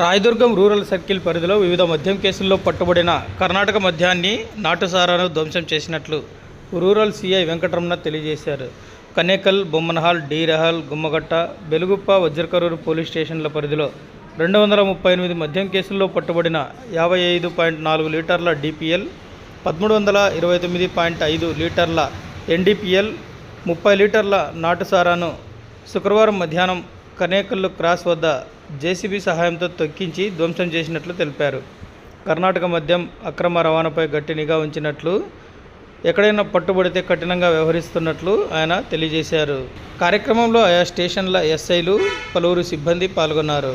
Rayadurgam rural circle పరిధిలో వివిధ మద్యం కేసుల్లో పట్టుబడిన కర్ణాటక మద్యాన్ని నాటుసారాను ధ్వంసం చేసినట్లు రూరల్ సిఐ వెంకటరమణ తెలియజేశారు. కనేకల్ బొమ్మనహాల్ డీరహాల్ గుమ్మగట్ట బెలుగుప్ప వజ్రకరూరు పోలీస్ స్టేషన్ల పరిధిలో రెండు వందల ముప్పై ఎనిమిది మద్యం కేసుల్లో పట్టుబడిన యాభై ఐదు పాయింట్ నాలుగు లీటర్ల డిపిఎల్ పదమూడు వందల ఇరవై తొమ్మిది పాయింట్ ఐదు లీటర్ల ఎన్డిపిఎల్ ముప్పై లీటర్ల నాటుసారాను శుక్రవారం మధ్యాహ్నం కనేకల్లు క్రాస్ వద్ద జేసీబీ సహాయంతో తొక్కించి ధ్వంసం చేసినట్లు తెలిపారు. కర్ణాటక మద్యం అక్రమ రవాణాపై గట్టి నిఘా ఉంచినట్లు ఎక్కడైనా పట్టుబడితే కఠినంగా వ్యవహరిస్తున్నట్లు ఆయన తెలియజేశారు. కార్యక్రమంలో ఆయా స్టేషన్ల ఎస్ఐలు పలువురు సిబ్బంది పాల్గొన్నారు.